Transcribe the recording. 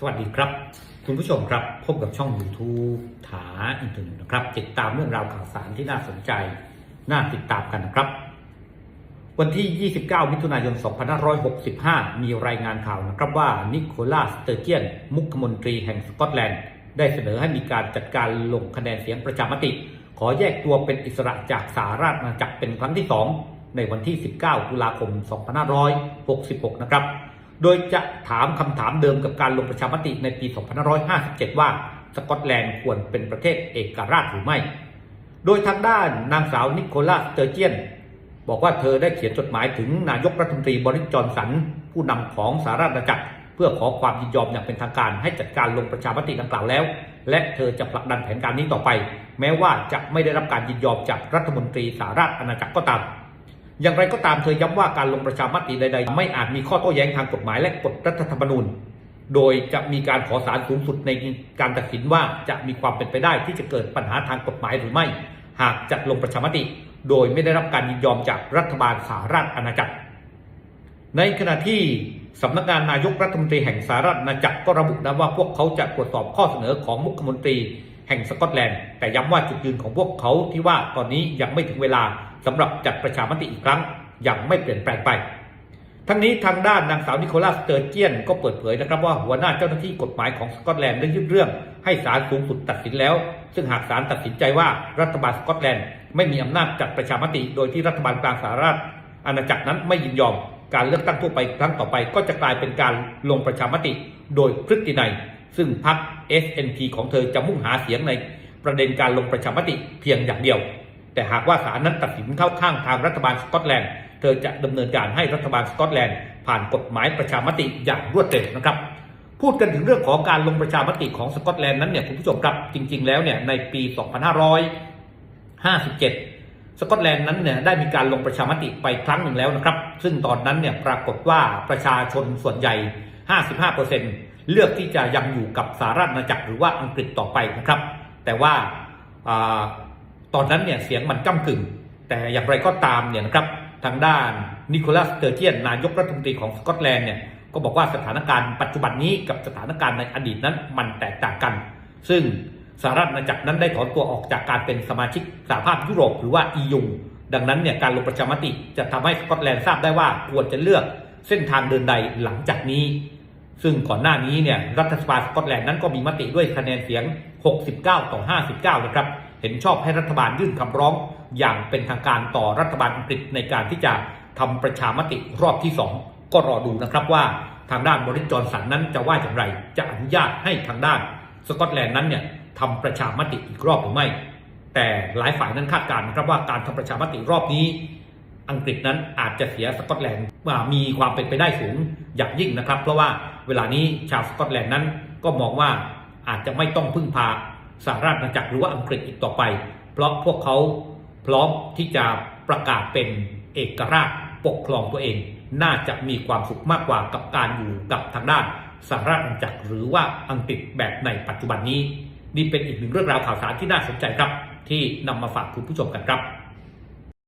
สวัสดีครับ คุณผู้ชมครับ พบกับช่อง YouTube ถาอินเทอร์เน็ตนะครับ ติดตามเรื่องราวข่าวสารที่น่าสนใจ น่าติดตามกันนะครับ วันที่ 29 มิถุนายน 2565 มีรายงานข่าวนะครับว่านิโคลัสเตอร์เจียน มุขมนตรีแห่งสกอตแลนด์ ได้เสนอให้มีการจัดการลงคะแนนเสียงประชามติ ขอแยกตัวเป็นอิสระจากสหราชอาณาจักรเป็นครั้งที่ 2 ในวันที่ 19 ตุลาคม 2566 นะครับ โดยจะถามคำถามเดิมกับการลงประชามติในปี 2557 ว่าสกอตแลนด์ควรเป็นประเทศเอกราชหรือไม่ โดยทางด้านนางสาวนิโคลัสเตอร์เจียน บอกว่าเธอได้เขียนจดหมายถึงนายกรัฐมนตรีบริสจอนสัน ผู้นำของสหราชอาณาจักร เพื่อขอความยินยอมอย่างเป็นทางการให้จัดการลงประชามติดังกล่าวแล้ว และเธอจะผลักดันแผนการนี้ต่อไป แม้ว่าจะไม่ได้รับการยินยอมจากรัฐมนตรีสหราชอาณาจักรก็ตาม อย่างไรก็ตามเธอย้ำว่าการลงประชามติใดๆ ไม่อาจมีข้อโต้แย้งทางกฎหมายและกฎรัฐธรรมนูญ โดยจะมีการขอศาลสูงสุดในการตัดสินว่าจะมีความเป็นไปได้ที่จะเกิดปัญหาทางกฎหมายหรือไม่ หากจัดลงประชามติ โดยไม่ได้รับการยินยอมจากรัฐบาลสหราชอาณาจักร ในขณะที่สำนักงานนายกรัฐมนตรีแห่งสหรัฐอาณาจักรก็ระบุนะว่าพวกเขาจะตรวจสอบข้อเสนอของมุขมนตรีแห่งสกอตแลนด์ แต่ย้ำว่าจุดยืนของพวกเขาที่ว่าตอนนี้ยังไม่ถึงเวลา สำหรับจัดประชามติอีกครั้งอย่างไม่เปลี่ยนแปลงไป ทั้งนี้ทางด้านนางสาวนิโคลัสเตอร์เจียนก็เปิดเผยนะครับว่าหัวหน้าเจ้าหน้าที่กฎหมายของสกอตแลนด์ได้ยื่นเรื่อง ให้ศาลสูงสุดตัดสินแล้ว ซึ่งหากศาลตัดสินใจว่ารัฐบาลสกอตแลนด์ไม่มีอำนาจจัดประชามติ โดยที่รัฐบาลกลางสหรัฐอาณาจักรนั้นไม่ยินยอม การเลือกตั้งทั่วไปครั้งต่อไป ก็จะกลายเป็นการลงประชามติ โดยพฤตินัยซึ่งพรรค SNP ของเธอจะมุ่งหาเสียงในประเด็นการลงประชามติเพียงอย่างเดียว แต่หากว่าศาลนั้นตัดสินเข้าข้างทางรัฐบาลสกอตแลนด์ เธอจะดำเนินการให้รัฐบาลสกอตแลนด์ ผ่านกฎหมายประชามติอย่างรวดเร็วนะครับ พูดกันถึงเรื่องของการลงประชามติของสกอตแลนด์นั้นเนี่ยคุณผู้ชมครับจริง ๆ แล้วเนี่ยในปี 2557 สกอตแลนด์นั้นเนี่ยได้มีการลงประชามติไปครั้งหนึ่งแล้วนะครับ ซึ่งตอนนั้นเนี่ยปรากฏว่าประชาชนส่วนใหญ่ 55%เลือกที่จะยังอยู่กับสหรัฐอาณาจักรหรือว่าอังกฤษต่อไปนะครับ แต่ว่า ตอนนั้นเนี่ยเสียงมันก้ากึ่ง แต่อย่างไรก็ตามเนี่ยนะครับทางด้านนิโคลัสเตอร์เจียนนายกรัฐมนตรีของสกอตแลนด์เนี่ยก็บอกว่าสถานการณ์ปัจจุบันนี้กับสถานการณ์ในอดีตนั้นมันแตกต่างกัน ซึ่งสหรัฐอาณาจักรนั้นได้ถอนตัวออกจากการเป็นสมาชิกสหภาพยุโรปหรือว่า EU ดังนั้นเนี่ยการลงประชามติจะทำให้สกอตแลนด์ทราบได้ว่าควรจะเลือกเส้นทางเดินใดหลังจากนี้ ซึ่งก่อนหน้านี้เนี่ยรัฐสภาสกอตแลนด์นั้นก็มีมติด้วยคะแนนเสียง 69 ต่อ 59 นะครับ ห็นชอบให้รัฐบาลยื่นคำร้อง อย่างเป็นทางการต่อรัฐบาลอังกฤษในการที่จะทำประชามติรอบที่ 2 ก็รอดูนะครับว่าทางด้านบริจอนสันนั้นจะว่าอย่างไร จะอนุญาตให้ทางด้านสกอตแลนด์นั้นเนี่ยทำประชามติอีกรอบหรือไม่ แต่หลายฝ่ายนั้นคาดการณ์นะครับว่าการทำประชามติรอบนี้ อังกฤษนั้นอาจจะเสียสกอตแลนด์ว่ามีความเป็นไปได้สูงอย่างยิ่งนะครับ เพราะว่าเวลานี้ชาวสกอตแลนด์นั้นก็มองว่าอาจจะไม่ต้องพึ่งพา สหราชอาณาจักรหรือว่าอังกฤษอีกต่อไป เพราะพวกเขาพร้อมที่จะประกาศเป็นเอกราชปกครองตัวเอง น่าจะมีความสุขมากกว่ากับการอยู่กับทางด้านสหราชอาณาจักรหรือว่าอังกฤษแบบในปัจจุบันนี้ นี่เป็นอีกหนึ่งเรื่องราวข่าวสารที่น่าสนใจครับ ที่นำมาฝากคุณผู้ชมกันครับ